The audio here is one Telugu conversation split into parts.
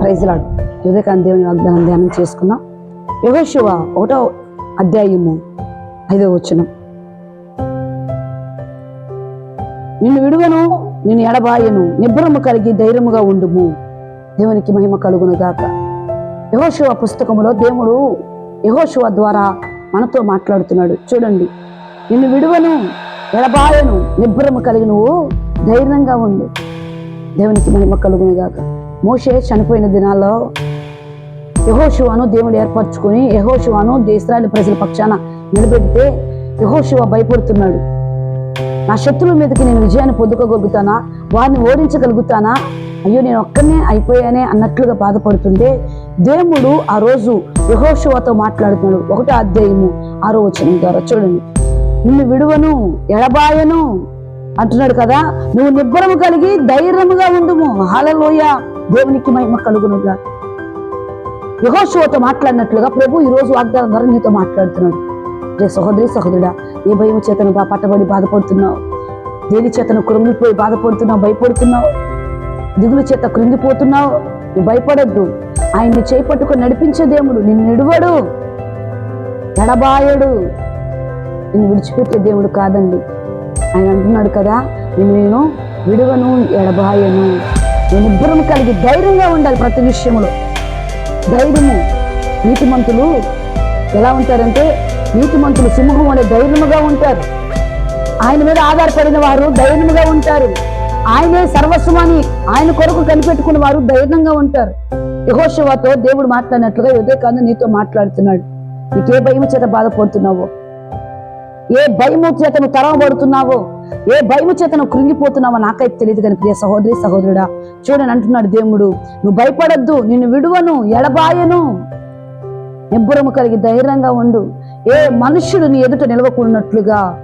ప్రైజ్లాడు ఉదయకాంత దేవుని వాగ్దానం ధ్యానం చేసుకున్నాం యహోశివ ఒకటో అధ్యాయము ఐదో వచనం. నిన్ను విడువను నిన్ను ఎడబాయను నిబ్బరము కలిగి ధైర్యముగా ఉండుము. దేవునికి మహిమ కలుగును గాక. యహోశివ పుస్తకములో దేవుడు యహోశివ ద్వారా మనతో మాట్లాడుతున్నాడు. చూడండి. నిన్ను విడువను ఎడబాయను నిబ్బరము కలిగి నువ్వు ధైర్యంగా ఉండు. దేవునికి మహిమ కలుగును గాక. మోషే చనిపోయిన దినాల్లో యహోశివాను దేవుడు ఏర్పరచుకొని యహోశివాను ఇస్రాయల్ ప్రజల పక్షాన నిలబెడితే యహోశివ భయపడుతున్నాడు. నా శత్రువుల మీదకి నేను విజయాన్ని పొందుకోగలుగుతానా? వారిని ఓడించగలుగుతానా? అయ్యో నేను ఒక్కనే అయిపోయానే అన్నట్లుగా బాధపడుతుంటే దేవుడు ఆ రోజు యహోశివతో మాట్లాడుతున్నాడు. ఒకటో అధ్యాయము ఆరో వచనం ద్వారా చూడండి. నిన్ను విడువను ఎడబాయను అంటున్నాడు కదా. నువ్వు నిబ్బరము కలిగి ధైర్యముగా ఉండుము. హాలలోయ దేవునికి మహిమ కలుగునుగా. యహోశివతో మాట్లాడినట్లుగా ప్రభు ఈ రోజు వాగ్దానం ద్వారా నీతో మాట్లాడుతున్నాడు. రే సహోదరి సహోదరుడా ఏ భయం చేతను బా పట్టబడి బాధపడుతున్నావు? దేని చేతను కృంగిపోయి బాధపడుతున్నావు? భయపడుతున్నావు? దిగులు చేత కృంగిపోతున్నావు నువ్వు భయపడద్దు. ఆయన్ని చేపట్టుకొని నడిపించే దేవుడు నిన్ను నిడువడు ఎడబాయడు నిన్ను విడిచిపెట్టే దేవుడు కాదండి. ఆయన అంటున్నాడు కదా నేను నేను విడువను ఎడబాయను. నేను ఇద్దరం కలిగి ధైర్యంగా ఉండాలి ప్రతి విషయంలో ధైర్యము నీతిమంతులు ఎలా ఉంటారంటే నీతిమంతులు సింహం అనే ధైర్యముగా ఉంటారు. ఆయన మీద ఆధారపడిన వారు ధైర్యముగా ఉంటారు. ఆయనే సర్వస్వమని ఆయన కొరకు కనిపెట్టుకున్న వారు ధైర్యంగా ఉంటారు. యహోశివతో దేవుడు మాట్లాడినట్లుగా ఉదయ నీతో మాట్లాడుతున్నాడు. నీకే భయం చేత బాధపడుతున్నావో? ఏ భయము చేత నువ్వు తరవబడుతున్నావో ఏ భయము చేత నువ్వు కృంగిపోతున్నావో నాకైతే తెలియదు కానీ ప్రియ సహోదరి సహోదరుడా చూడని అంటున్నాడు దేవుడు. నువ్వు భయపడద్దు నిన్ను విడువను ఎడబాయను. నిబ్బురము కలిగి ధైర్యంగా ఉండు. ఏ మనుష్యుడు నీ ఎదుట నిలవకున్నట్లుగా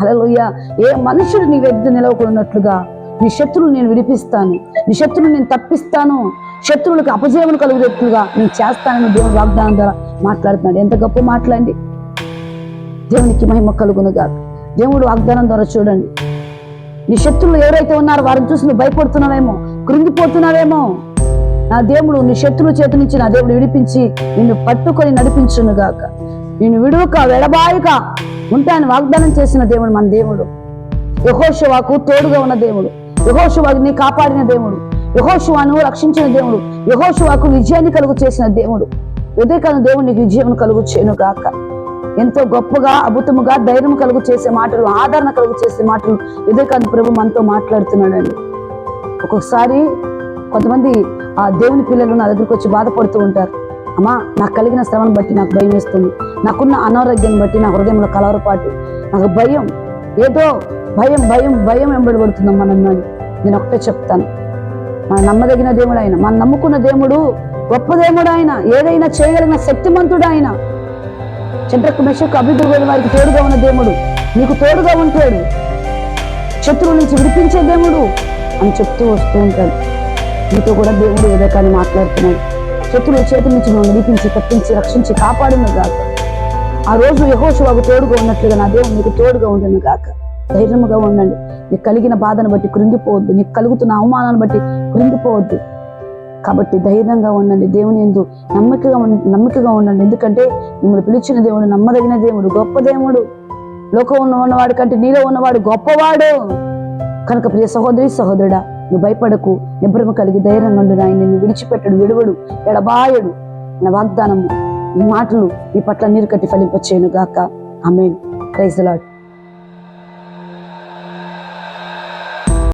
అలలోయ ఏ మనుషుడు నీ ఎదుట నిలవకున్నట్లుగా నీ శత్రువులు నేను విడిపిస్తాను. నీ శత్రువులు నేను తప్పిస్తాను. శత్రువులకు అపజయమును కలుగునట్లుగా నేను చేస్తానని దేవుని వాగ్దానం ద్వారా మాట్లాడుతున్నాడు. ఎంత గొప్ప మాట్లాడండి దేవునికి మహిమ కలుగునుగా దేవుడు వాగ్దానం ద్వారా చూడండి. నీ శత్రువులు ఎవరైతే ఉన్నారో వారిని చూసి నువ్వు భయపడుతున్నావేమో కృంగిపోతున్నావేమో నా దేవుడు నీ శత్రువుల చేతి నుంచి నా దేవుడు విడిపించి నిన్ను పట్టుకొని నడిపించును గాక నిన్ను విడువక వెడబాయక ఉంటాయని వాగ్దానం చేసిన దేవుడు మన దేవుడు. యహోశివాకు తోడుగా ఉన్న దేవుడు. యహోశివాని కాపాడిన దేవుడు. యహోశివాను రక్షించిన దేవుడు. యహోశివాకు విజయాన్ని కలుగు చేసిన దేవుడు. ఉదయకాలం దేవుడు నీకు విజయం కలుగు చేయను గాక ఎంతో గొప్పగా అద్భుతముగా ధైర్యం కలుగు చేసే మాటలు ఆదరణ కలుగు చేసే మాటలు ఉదయకాలం ప్రభు మనతో మాట్లాడుతున్నాడండి. ఒక్కొక్కసారి కొంతమంది ఆ దేవుని పిల్లలు నా దగ్గరికి వచ్చి బాధపడుతూ ఉంటారు. అమ్మా నాకు కలిగిన శ్రమను బట్టి నాకు భయం వేస్తుంది. నాకున్న అనారోగ్యాన్ని బట్టి నా హృదయంలో కలవరపాటు. నాకు భయం ఏదో భయం భయం భయం వెంబడబడుతుందమ్మా నన్ను నేను ఒకటే చెప్తాను. మన నమ్మదగిన దేవుడు ఆయన మనం నమ్ముకున్న దేవుడు గొప్ప దేవుడు ఆయన ఏదైనా చేయగలిగిన శక్తిమంతుడు ఆయన చంద్రకు మెషకు అభివృద్ధి వారికి తోడుగా ఉన్న దేవుడు. నీకు తోడుగా ఉంటాడు. శత్రువు నుంచి విడిపించే దేవుడు అని చెప్తూ వస్తూ ఉంటాడు. నీతో కూడా దేవుడు ఉదయకాన్ని మాట్లాడుతున్నాడు. శత్రువు చేతి నుంచి నువ్వు విడిపించి తప్పించి రక్షించి కాపాడును గాక. ఆ రోజు యహోశివాకు తోడుగా ఉన్నట్లుగా నా దేవుడు నీకు తోడుగా ఉండను గాక. ధైర్యముగా ఉండండి. నీకు కలిగిన బాధను బట్టి కృంగిపోవద్దు. నీకు కలుగుతున్న అవమానాన్ని బట్టి కృంగిపోవద్దు. కాబట్టి ధైర్యంగా ఉండండి. దేవుని ఎందు నమ్మకగా నమ్మకగా ఉండండి. ఎందుకంటే మిమ్మల్ని పిలిచిన దేవుడు నమ్మదగిన దేవుడు గొప్ప దేవుడు. లోకం ఉన్న కంటే నీలో ఉన్నవాడు గొప్పవాడు. కనుక ప్రియ సహోదరి సహోదరుడా నువ్వు భయపడకు. నిబ్రమ కలిగి ధైర్యంగా ఉండు ఆయన నిన్ను విడిచిపెట్టడు విడువడు ఎడబాయడు. నా వాగ్దానము ఈ మాటలు ఈ పట్ల నీరు కట్టి ఫలింపచేయను గాక ఆమె ప్రైజ్